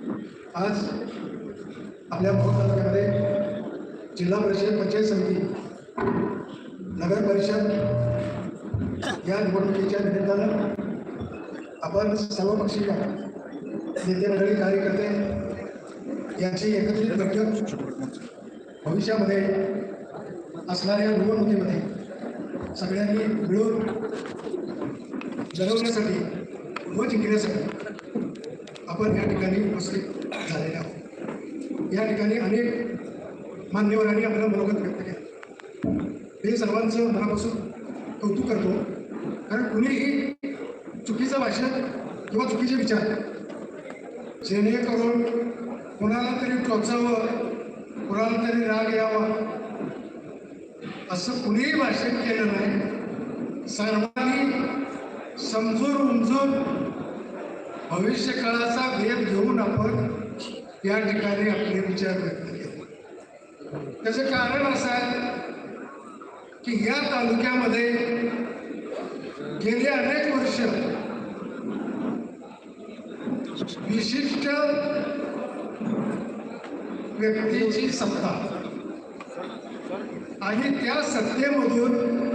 आज आपल्या भोर तालुक्यामध्ये जिल्हा परिषद पंचायत समिती नगर परिषद या निवडणुकीच्या निमित्तानं आपण सर्वपक्षीय नेते मंडळी कार्यकर्ते यांची एकत्रित बैठक भविष्यामध्ये असणाऱ्या निवडणुकीमध्ये सगळ्यांनी मिळून जगवण्यासाठी व जिंकण्यासाठी आपण या ठिकाणी उपस्थित झालेले आहोत. या ठिकाणी अनेक मान्यवरांनी आपलं मनोगत व्यक्त केलं. हे सर्वांचं मनापासून कौतुक करतो. कारण कुणीही चुकीचं भाषण किंवा चुकीचे विचार जेणेकरून कोणाला तरी टोचावं कोणाला तरी राग यावा असं कुणीही भाषण केलं नाही. सर्वांनी समजून उमजून भविष्य काळाचा भेद घेऊन आपण या ठिकाणी आपले विचार व्यक्त केले. त्याचं कारण असं आहे की या तालुक्यामध्ये गेली अनेक वर्ष विशिष्ट व्यक्तीची सत्ता आणि त्या सत्तेमधून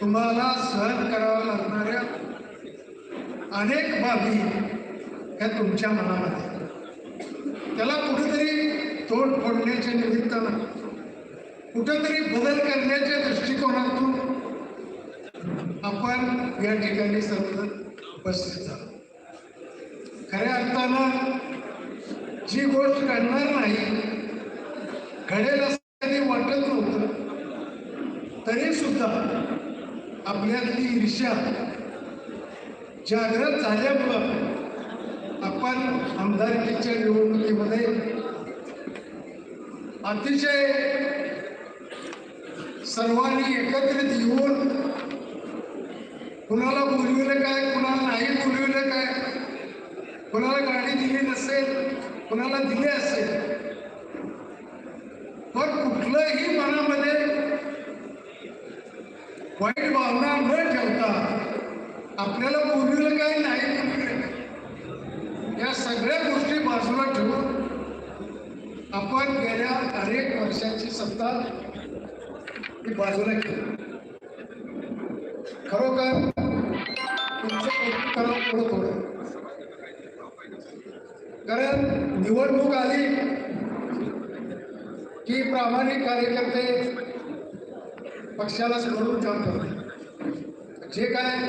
तुम्हाला सहन कराव्या लागणाऱ्या अनेक बाबी ह्या तुमच्या मनामध्ये त्याला कुठेतरी तोंड फोडण्याच्या निमित्तानं कुठेतरी बदल करण्याच्या दृष्टिकोनातून आपण या ठिकाणी सर्व उपस्थित झालो. खऱ्या अर्थानं जी गोष्ट घडणार नाही घडेल असं कधी वाटत नव्हतं तरी सुद्धा आपल्यातली ईर्ष्या जागृत झाल्यामुळं आपण आमदारकीच्या निवडणुकीमध्ये अतिशय सर्वांनी एकत्रित येऊन कुणाला बोलविलं काय कुणाला नाही बोलविलं काय कुणाला गाडी दिली नसेल कुणाला दिली असेल पण कुठलंही मनामध्ये वाईट भावना न ठेवता आपल्याला बोलविलं काय नाही बोलविलं काय या सगळ्या गोष्टी बाजूला ठेवून आपण गेल्या अनेक वर्षांची सत्ता ही बाजूला केली खरोखर तुमचं करावं थोडं थोडं. कारण निवडणूक आली की प्रामाणिक कार्यकर्ते पक्षाला सोडून काम करतात जे काय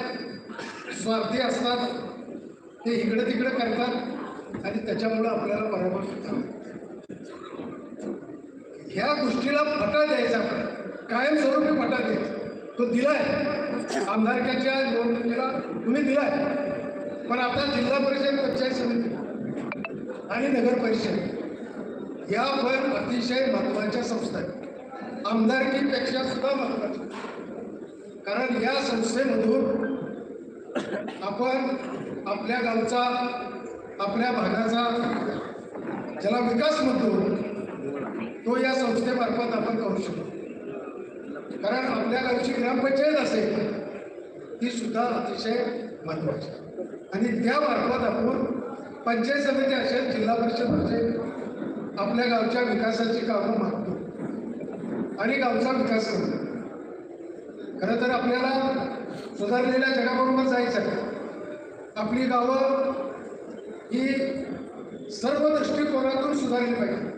स्वार्थी असतात ते इकडे तिकडे करतात. आणि त्याच्यामुळं आपल्याला पराभव होतो. ह्या गोष्टीला फटा द्यायचा आपण कायमस्वरूपी फटा द्यायचा. तो दिलाय. आमदारकीच्या निवडणुकीला तुम्ही दिलाय. पण आता जिल्हा परिषद पंचायत समिती आणि नगर परिषद या पण अतिशय महत्त्वाच्या संस्था आहेत. आमदारकीपेक्षा सुद्धा महत्त्वाच्या कारण या संस्थेमधून आपण आपल्या गावचा आपल्या भागाचा ज्याला विकास म्हणतो तो या संस्थेमार्फत आपण करू शकतो. कारण आपल्या गावची ग्रामपंचायत असेल ती सुद्धा अतिशय महत्वाची आणि त्यामार्फत आपण पंचायत समिती असेल जिल्हा परिषद असेल आपल्या गावच्या विकासाची कामं मागतो आणि गावचा विकास करतो. खरं तर आपल्याला सुधारलेल्या जगाबरोबर जायचं आहे. आपली गावं ही सर्व दृष्टिकोनातून सुधारली पाहिजे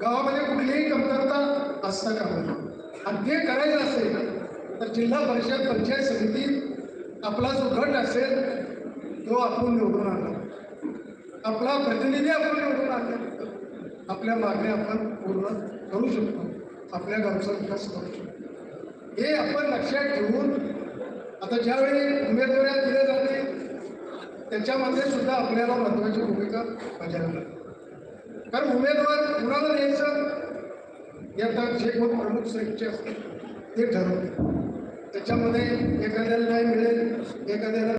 गावामध्ये कुठलीही कमतरता असता कामा. आणि ते करायचं असेल तर जिल्हा परिषद, पंचायत समितीत आपला जो गट असेल तो आपण निवडून आणला आपला प्रतिनिधी आपण निवडून आणला आपल्या मागण्या आपण पूर्ण करू शकतो। आपल्या गावचा विकास करू शकतो। हे आपण लक्षात ठेवून, आता ज्यावेळी उमेदवाऱ्या दिल्या जातील त्याच्यामध्ये सुद्धा आपल्याला महत्वाची भूमिका बजावली कारण उमेदवार कुणाला द्यायचं? याचा जे कोण प्रमुख श्रेणीचे असतात ते ठरवते त्याच्यामध्ये एखाद्याला नाही मिळेल एखाद्याला